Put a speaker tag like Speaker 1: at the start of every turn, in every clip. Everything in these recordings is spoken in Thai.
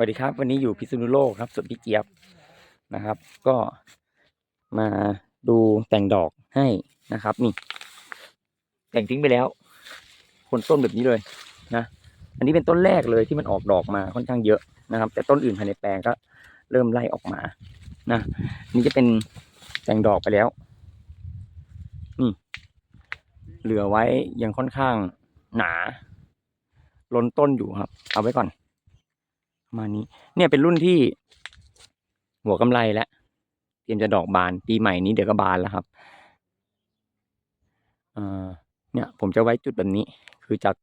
Speaker 1: วัสดีครับ วันนี้อยู่พิษณุโลกครับสวนพี่เจี๊ยบนะครับ ก็มาดูแต่งดอกให้นะครับ นี่ แต่งทิ้งไปแล้ว คนต้นแบบนี้เลยนะอันนี้เป็นต้นแรกเลยที่มันออกดอกมาค่อนข้างเยอะนะครับ แต่ต้นอื่นภายในแปลงก็เริ่มไล่ออกมานะนี่จะเป็นแต่งดอกไปแล้วนี่เหลือไว้ยังค่อนข้างหนาล้นต้นอยู่ครับ เอาไว้ก่อน ประมาณนี้ เนี่ยเป็นรุ่นที่หัวกำไรแล้วเตรียมจะดอกบานปีใหม่นี้เดี๋ยวก็บานแล้วครับเออเนี่ย ผมจะไว้จุดแบบนี้ คือจาก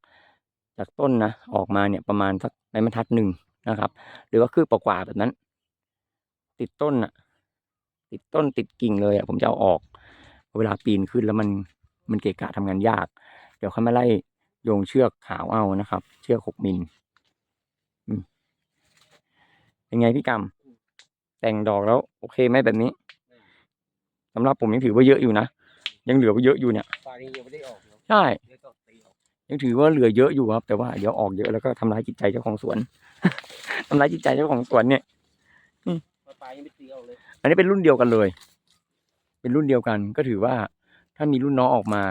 Speaker 1: จากต้นนะออกมาเนี่ยประมาณสักไม้บรรทัดหนึ่งนะครับ หรือว่าคืบกว่าแบบนั้น ติดต้นอะติดต้นติดกิ่งเลยอะผมจะเอาออก เวลาปีนขึ้นแล้วมันมันเกะกะทำงานยาก เดี๋ยวค่อยมาไล่โยงเชือกขาวเอานะครับ เชือกหกมิล เป็นไงพี่กำแต่งดอกแล้ว โอเคไหมแบบนี้สำหรับผมยังถือว่าเยอะอยู่นะยังเหลือเยอะอยู่เนี่ย
Speaker 2: ป่านี้ยังไม่ได้ออกเนาะ
Speaker 1: ใช่
Speaker 2: เดี๋ยวต้องตีออก
Speaker 1: ยังถือว่าเหลือเยอะอยู่ครับ แต่ว่าเดี๋ยวออกเยอะแล้วก็ทำร้ายจิตใจเจ้าของสวน ทำร้ายจิตใจเจ้าของสวนเนี่ย
Speaker 2: ป่ายังไม่ตีออกเลย
Speaker 1: อันนี้เป็นรุ่นเดียวกันเลย เป็นรุ่นเดียวกัน ก็ถือว่าถ้ามีรุ่นน้องออกมา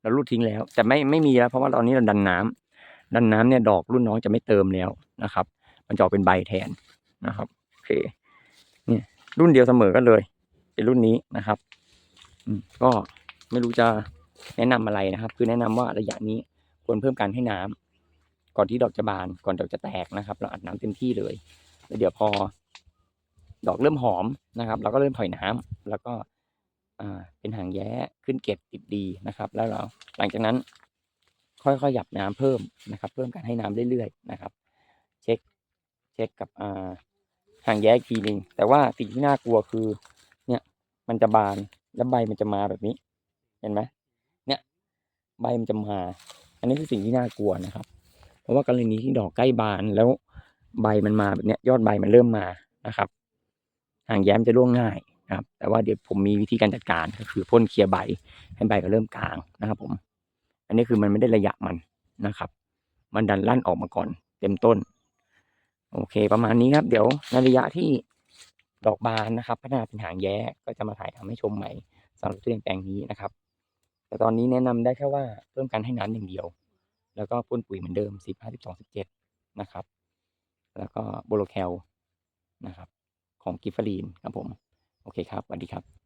Speaker 1: เรารูดทิ้งแล้ว แต่ไม่ไม่มีแล้ว เพราะว่าตอนนี้เราดันน้ำดันน้ำเนี่ยดอกรุ่นน้องจะไม่เติมแล้วนะครับ มันจะออกเป็นใบแทนนะครับโอเคเนี่ยรุ่นเดียวเสมอกันเลยเป็นรุ่นนี้นะครับก็ไม่รู้จะแนะนำอะไรนะครับ คือแนะนำว่าระยะนี้ควรเพิ่มการให้น้ำก่อนที่ดอกจะบานก่อนดอกจะแตกนะครับ เราอัดน้ำเต็มที่เลยแล้วเดี๋ยวพอ ดอกเริ่มหอมนะครับ เราก็เริ่มถอยน้ำแล้วก็อ่าเป็นหางแย้ขึ้นเก็บติดดีนะครับ แล้วเราหลังจากนั้น ค่อยๆหยับน้ำเพิ่มนะครับ เพิ่มการให้น้ำเรื่อยๆนะครับ เช็ค ช็คกับอ่าหางแย้อีกทีหนึ่งแต่ว่าสิ่งที่น่ากลัวคือ เนี่ยมันจะบานแล้วใบมันจะมาแบบนี้ เห็นไหมเนี่ยใบมันจะมา อันนี้คือสิ่งที่น่ากลัวนะครับ เพราะว่ากรณีที่ดอกใกล้บานแล้วใบมันมาแบบเนี้ยยอดใบมันเริ่มมานะครับ ห่างแย้มจะร่วงง่ายนะครับ แต่ว่าเดี๋ยวผมมีวิธีการจัดการก็คือพ่นเคลียร์ใบให้ใบก็เริ่มกลางนะครับผม อันนี้คือมันไม่ได้ระยะมันนะครับ มันดันลั่นออกมาก่อน เต็มต้น โอเค ประมาณนี้ครับ เดี๋ยวในระยะที่ดอกบานนะครับ พัฒนาเป็นหางแย้ก็จะมาถ่ายทำให้ชมใหม่สำหรับทุเรียนแปลงนี้นะครับ แต่ตอนนี้แนะนำได้แค่ว่าเพิ่มการให้น้ำอย่างเดียว แล้วก็พ่นปุ๋ยเหมือนเดิมสิบห้าสิบสองสิบเจ็ดนะครับ แล้วก็โบโลแคลนะครับ ของกิฟฟารีนครับผม โอเคครับสวัสดีครับ